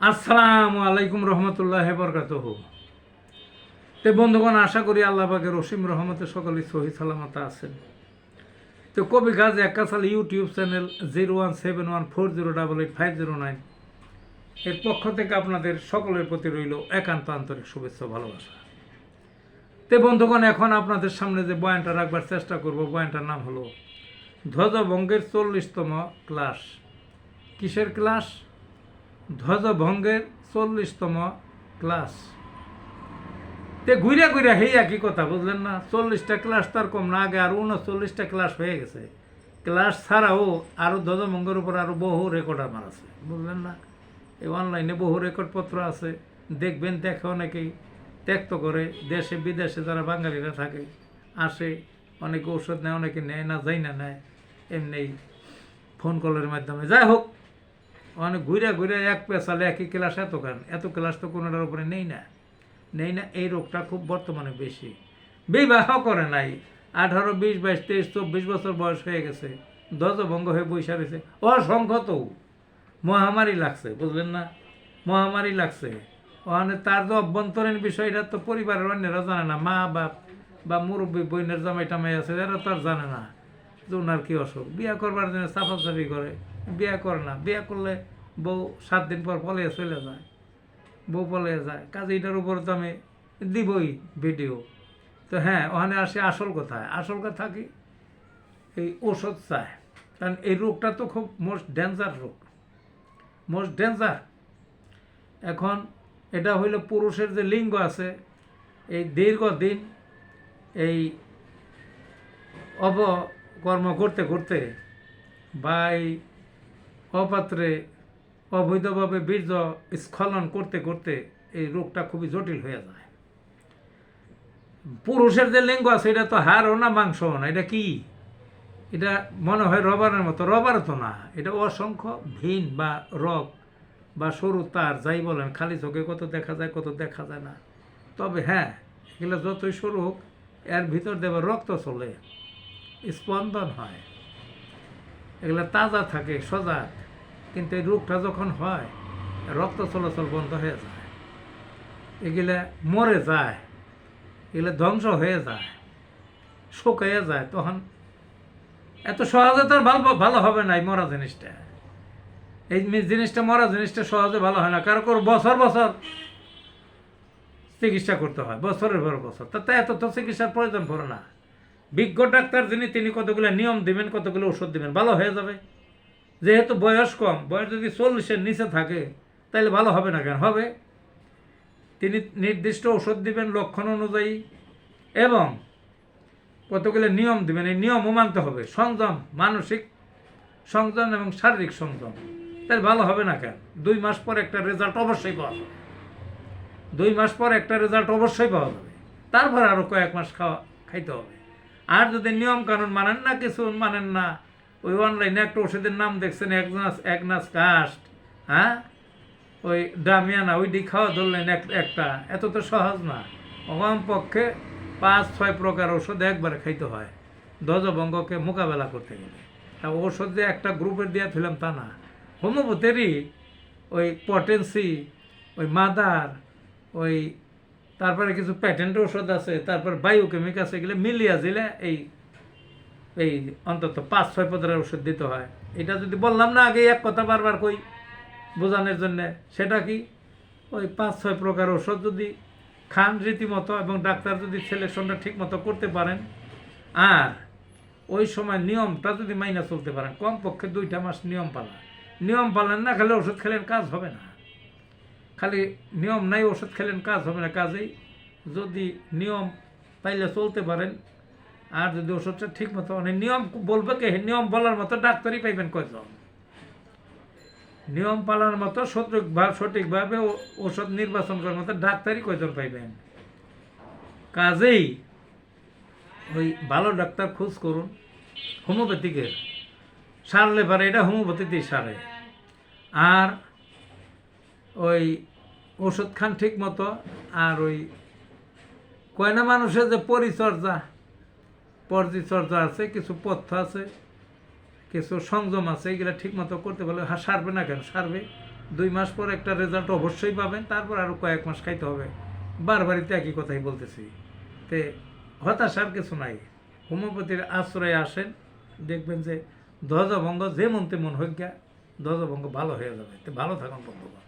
আসসালামু আলাইকুম রহমতুল্লাহ বরকাত তো বন্ধুগণ, আশা করি আল্লাহ পাকের রসিম রহমতে সকলে সহি সালামত আছেন। তো কবি গাজ একাশাল YouTube channel zero one seven one four zero double eight five zero nine এর পক্ষ থেকে আপনাদের সকলের প্রতি রইল একান্ত আন্তরিক শুভেচ্ছা ভালোবাসা। তে বন্ধুগণ, এখন আপনাদের সামনে যে বয়ানটা রাখবার চেষ্টা করব, বয়ানটার নাম হলো ধ্বজভঙ্গের চল্লিশতম ক্লাস। কিসের ক্লাস? ধ্বজভঙ্গের চল্লিশতম ক্লাস। তে ঘুরে ঘুরে হেই একই কথা, বুঝলেন না? চল্লিশটা ক্লাস তার কম না, আগে আর উনচল্লিশটা ক্লাস হয়ে গেছে। ক্লাস ছাড়াও আরও ধ্বজভঙ্গের উপর আরও বহু রেকর্ড আমার আছে, বুঝলেন না? এই অনলাইনে বহু রেকর্ডপত্র আছে, দেখবেন দেখে অনেকেই ত্যাক্ত করে, দেশে বিদেশে যারা বাঙালিরা থাকে, আসে, অনেকে ঔষধ নেয়, অনেকে নেয় না, যাই না নেয়, এমনি ফোন কলের মাধ্যমে। যাই হোক অনেক ঘুরে ঘুরে এক পেশালে একই ক্লাস এত এত ক্লাস তো কোনোটার উপরে নেই না। নেই না, এই রোগটা খুব বর্তমানে বেশি। বিবাহ করে নাই। আঠারো, বিশ, বাইশ, তেইশ, চব্বিশ বছর বয়স হয়ে গেছে। ধ্বজভঙ্গ হয়ে বৈশা রয়েছে। অসংখ্য তো। মহামারী লাগছে, বুঝলেন না? মহামারী লাগছে। ওখানে তার যে অভ্যন্তরীণ বিষয়টা তো পরিবারের অন্যরা জানে না। মা, বাপ বা মুরব্বী বইনের জামাই টামাই আছে, এরা তো আর জানে না যে ওনার কি অসুখ। বিয়া করবার জন্য সাফাসাফি করে। বিয়া করে না। বিয়া করলে বউ সাত দিন পর পলিয়ে চলে যায়। বউ পলিয়ে যায়। কাজে এটার উপর তো আমি দিবই ভিডিও। তো হ্যাঁ ওখানে আসে আসল কথায় আসল কথা কি? এই ওষুধ চায়। কারণ এই রোগটা তো খুব মোস্ট ডেঞ্জার রোগ। Most danger. এখন এটা হইল পুরুষের যে লিঙ্গ আছে, এই দীর্ঘদিন এই অপকর্ম করতে করতে, বা এই অপাত্রে অবৈধভাবে বীর্য স্খলন করতে করতে এই রোগটা খুবই জটিল হয়ে যায়। পুরুষের যে লিঙ্গ আছে, এটা তো হাড়ও না, মাংসও না, এটা কি? এটা মনে হয় রবারের মতো, রবার তো না, এটা অসংখ্য ভিন বা রক বা সরু তার, যাই বলেন, খালি চোখে কত দেখা যায়, কত দেখা যায় না। তবে হ্যাঁ এগুলো যতই সরু হোক, এর ভিতর দেবে রক্ত চলে, স্পন্দন হয়। এগুলো তাজা থাকে সজাগ কিন্তু এই রোগটা যখন হয়, রক্ত চলাচল বন্ধ হয়ে যায়। এগুলা মরে যায়, এগুলো ধ্বংস হয়ে যায় শুকিয়ে যায়, তখন এত সহজে তো ভালো ভালো হবে না এই মরা জিনিসটা। এই জিনিসটা, মরা জিনিসটা সহজে ভালো হয় না কারও কারও বছর বছর চিকিৎসা করতে হয়, বছরের পর বছর। তাতে এত তো চিকিৎসার প্রয়োজন পড়ে না। বিজ্ঞ ডাক্তার যিনি, তিনি কতগুলো নিয়ম দিবেন, কতগুলো ওষুধ দিবেন, ভালো হয়ে যাবে? যেহেতু বয়স কম, বয়স যদি চল্লিশের নিচে থাকে তাহলে ভালো হবে না কেন? হবে। তিনি নির্দিষ্ট ওষুধ দিবেন লক্ষণ অনুযায়ী এবং কতগুলো নিয়ম দিবেন, এই নিয়মও মানতে হবে। সংযম, মানসিক সংযম এবং শারীরিক সংযম। তাহলে ভালো হবে না কেন? দুই মাস পর একটা রেজাল্ট অবশ্যই পাওয়া যাবে। দুই মাস পর একটা রেজাল্ট অবশ্যই পাওয়া যাবে। তারপর আরও কয়েক মাস খাওয়া, খাইতে হবে। আর যদি নিয়ম কানুন মানেন না, কিছু মানেন না। ওই অনলাইনে একটা ওষুধের নাম দেখছেন একনাস একনাস কাস্ট হ্যাঁ? ওই ডামিয়ানা ওইটি খাওয়া ধরলেন এক- একটা। এত তো সহজ না। কম পক্ষে পাঁচ, ছয় প্রকার ওষুধ একবারে খাইতে হয়। ধ্বজভঙ্গকে মোকাবেলা করতে গেলে। তা ওষুধ যে একটা গ্রুপের দিয়ে ফেলাম তা না। হোমিওপ্যাথেরই ওই পটেন্সি ওই মাদার ওই তারপরে কিছু প্যাটেন্ট ওষুধ আছে, তারপর বায়োকেমিক আছে, এগুলো মিলিয়া দিলে এই এই অন্তত পাঁচ, ছয় পদের ওষুধ দিতে হয়। এটা যদি বললাম না, আগে এক কথা বারবার কই বোঝানোর জন্যে, সেটা কি? ওই পাঁচ, ছয় প্রকার ওষুধ যদি খান রীতিমতো এবং ডাক্তার যদি সিলেকশনটা ঠিক মতো করতে পারেন, আর ওই সময় নিয়মটা যদি মাইনা চলতে পারেন, কমপক্ষে দুইটা মাস নিয়ম পালা। নিয়ম পালেন না, খেলে ওষুধ খেলেন কাজ হবে না। খালি নিয়ম নাই ওষুধ খেলেন, কাজ হবে না, কাজেই। যদি নিয়ম পাইলে চলতে পারেন, আর যদি ওষুধটা ঠিক মতো মানে নিয়ম বলবে কে? নিয়ম বলার মতো ডাক্তারই পাইবেন কয়জন? নিয়ম পালনের মতো সঠিকভাবে সঠিকভাবে ওষুধ নির্বাচন করার মতো ডাক্তারই কয়জন পাইবেন? কাজেই ওই ভালো ডাক্তার খোঁজ করুন, হোমিওপ্যাথিকের। সারলে পারে, এটা হোমিওপ্যাথিতেই সারে। আর ওই ওষুধ খান ঠিক মতো আর ওই কয়না মানুষের যে পরিচর্যা পরিচর্যা আছে, কিছু পথ্য আছে, কিছু সংযম আছে, এগুলো ঠিক মতো করতে পারলে হ্যাঁ সারবে না কেন? সারবে। দুই মাস পর একটা রেজাল্ট অবশ্যই পাবেন, তারপর আরও কয়েক মাস খাইতে হবে। বারবারিতে একই কথাই বলতেছি। তে হতাশার কিছু নাই। হোমিওপ্যাথির আশ্রয়ে আসেন, দেখবেন যে ধ্বজভঙ্গ যে মন তেমন হইয়া ধ্বজভঙ্গ ভালো হয়ে যাবে। তো ভালো থাকুন বন্ধুগণ।